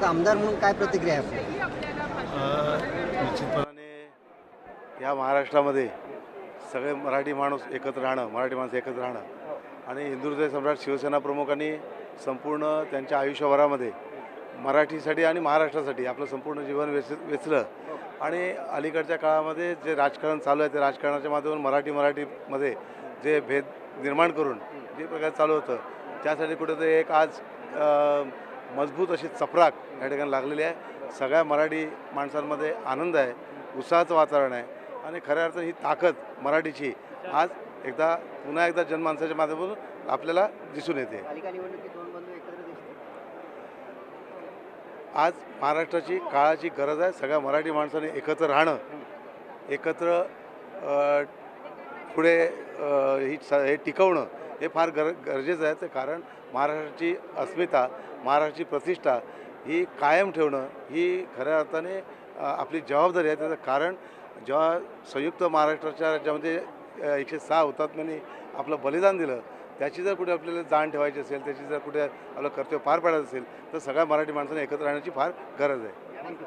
एक आमदार म्हणून काय प्रतिक्रिया आहे आपली? निश्चितपणाने या महाराष्ट्रामध्ये सगळे मराठी माणूस एकत्र राहणं मराठी माणसं एकत्र राहणं आणि हिंदुत्व सम्राट शिवसेना प्रमुखांनी संपूर्ण त्यांच्या आयुष्यभरामध्ये मराठीसाठी आणि महाराष्ट्रासाठी आपलं संपूर्ण जीवन वेच वेचलं. आणि अलीकडच्या काळामध्ये जे राजकारण चालू आहे ते राजकारणाच्या माध्यमातून मराठी मराठीमध्ये जे भेद निर्माण करून जे प्रकार चालू होतं त्यासाठी कुठेतरी एक आज अ, मजबूत अशी चपराक या ठिकाणी लागलेली आहे. सगळ्या मराठी माणसांमध्ये आनंद आहे उत्साहाचं वातावरण आहे आणि खऱ्या अर्थाने ही ताकद मराठीची आज एकदा पुन्हा एकदा जनमानसाच्या माध्यमातून आपल्याला दिसून येते. आज महाराष्ट्राची काळाची गरज आहे सगळ्या मराठी माणसाने एकत्र राहणं. एकत्र पुढे ही स- हे टिकवणं. हे फार गर गरजेचं आहे. कारण महाराष्ट्राची अस्मिता महाराष्ट्राची प्रतिष्ठा ही कायम ठेवणं ही खऱ्या अर्थाने आपली जबाबदारी आहे. त्याचं कारण जेव्हा संयुक्त महाराष्ट्राच्या राज्यामध्ये एकशे सहा हुतात्म्यांनी आपलं बलिदान दिलं त्याची जर कुठे आपल्याला जाण ठेवायची असेल त्याची जर कुठे आपलं कर्तव्य पार पाडायचं असेल तर सगळ्या मराठी माणसाने एकत्र राहण्याची फार गरज आहे. थँक्यू